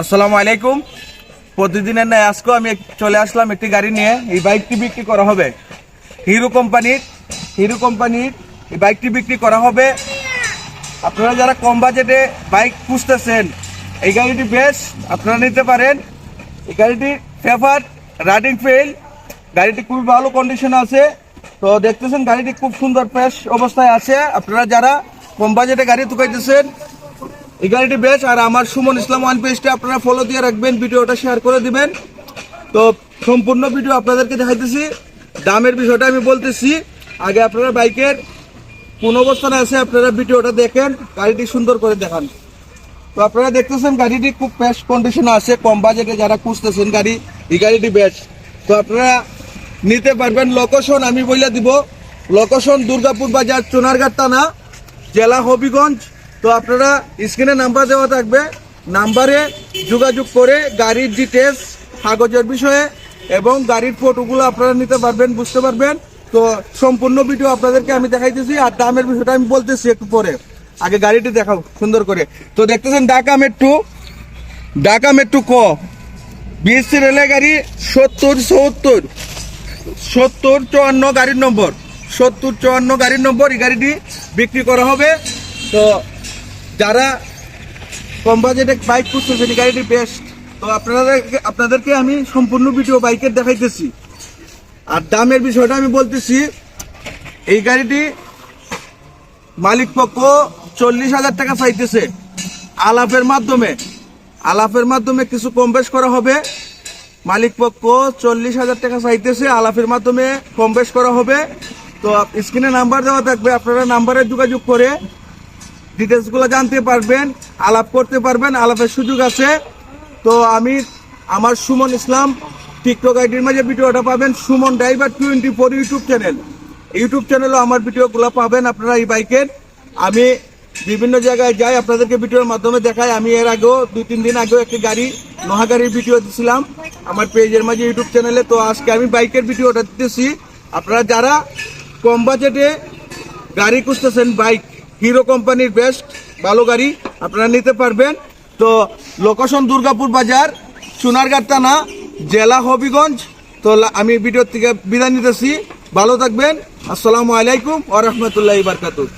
আসসালামু আলাইকুম। প্রতিদিনের ন্যায় আজকেও আমি চলে আসলাম একটি গাড়ি নিয়ে। এই বাইকটি বিক্রি করা হবে। হিরো কোম্পানির হিরো কোম্পানির এই বাইকটি বিক্রি করা হবে। আপনারা যারা কম বাজেটে বাইক খুঁজতেছেন, এই গাড়িটি বেশ আপনারা নিতে পারেন। এই গাড়িটি ফেভার রাইডিং ফেল। গাড়িটি খুবই ভালো কন্ডিশনে আছে। তো দেখতেছেন গাড়িটি খুব সুন্দর ফ্রেশ অবস্থায় আছে। আপনারা যারা কম বাজেটে গাড়ি তুকাইতেছেন এই গাড়িটি বেশ, আর আমার সুমন ইসলাম ওয়ান পেজটা আপনারা ফলো দিয়ে রাখবেন, ভিডিওটা শেয়ার করে দিবেন। তো সম্পূর্ণ ভিডিও আপনাদেরকে দেখাইতেছি। দামের বিষয়টা আমি বলতেছি। আগে আপনারা বাইকের কোন অবস্থানে আছে, আপনারা ভিডিওটা দেখেন, গাড়িটি সুন্দর করে দেখান। তো আপনারা দেখতেছেন গাড়িটি খুব বেস্ট কন্ডিশনে আছে, কম বাজেটে যারা খুঁজতেছেন গাড়ি, এই গাড়িটি বেশ। তো আপনারা নিতে পারবেন লোকেশন আমি বলে দিব। লোকেশন দুর্গাপুর বাজার, চোনারঘাট থানা, জেলা হবিগঞ্জ। তো আপনারা স্ক্রিনে নাম্বার দেওয়া থাকবে। নাম্বারে যোগাযোগ করে গাড়ির ডিটেলস কাগজের বিষয়ে এবং গাড়ির ফটোগুলো আপনারা নিতে পারবেন, বুঝতে পারবেন। তো সম্পূর্ণ ভিডিও আপনাদেরকে আমি দেখাইতেছি আর দামের বিষয়টা আমি বলতেছি একটু পরে। আগে গাড়িটি দেখাও, সুন্দর করে। তো দেখতেছেন ঢাকা মেট্রো ঢাকা মেট্রো ক? বিএসসি রেলের গাড়ি সত্তর সত্তর সত্তর চুয়ান্ন গাড়ির নম্বর। সত্তর চুয়ান্ন গাড়ির নম্বর এই গাড়িটি বিক্রি করা হবে। তো যারা কম বাজেটে বাইক খুঁজতেছেন গাড়িটি বেস্ট তো আপনাদেরকে আপনাদেরকে আমি সম্পূর্ণ ভিডিও বাইকের দেখাইতেছি। আর দামের বিষয়টা আমি বলতেছি, এই গাড়িটি মালিক পক্ষ চল্লিশ হাজার টাকা চাইতেছে। আলাপের মাধ্যমে আলাপের মাধ্যমে কিছু কম বেশ করা হবে। মালিক পক্ষ চল্লিশ হাজার টাকা চাইতেছে, আলাপের মাধ্যমে কম বেশ করা হবে। তো স্ক্রিনে নাম্বার দেওয়া থাকবে, আপনারা নাম্বারে যোগাযোগ করে ডিটেলসগুলো জানতে পারবেন, আলাপ করতে পারবেন, আলাপের সুযোগ আছে। তো আমি আমার সুমন ইসলাম টিকটক আইডির মাঝে ভিডিওটা পাবেন, Suman driver twenty four YouTube channel YouTube চ্যানেলও আমার ভিডিওগুলো পাবেন আপনারা এই বাইকের। আমি বিভিন্ন জায়গায় যাই, আপনাদেরকে ভিডিওর মাধ্যমে দেখাই। আমি এর আগেও দুই তিন দিন আগেও একটি গাড়ি নোহাগাড়ির ভিডিও দিছিলাম আমার পেজের মাঝে ইউটিউব চ্যানেলে তো আজকে আমি বাইকের ভিডিওটা দিতেছি। আপনারা যারা কম বাজেটে গাড়ি খুঁজতেছেন, বাইক হিরো কোম্পানির বেস্ট ভালো গাড়ি আপনারা নিতে পারবেন। তো লোকেশন দুর্গাপুর বাজার সোনারগাঁ থানা, জেলা হবিগঞ্জ। তো আমি ভিডিও থেকে বিদায় নিতেছি। ভালো থাকবেন। আসসালামু আলাইকুম আ রহমতুল্লাহ বারকাতুহু।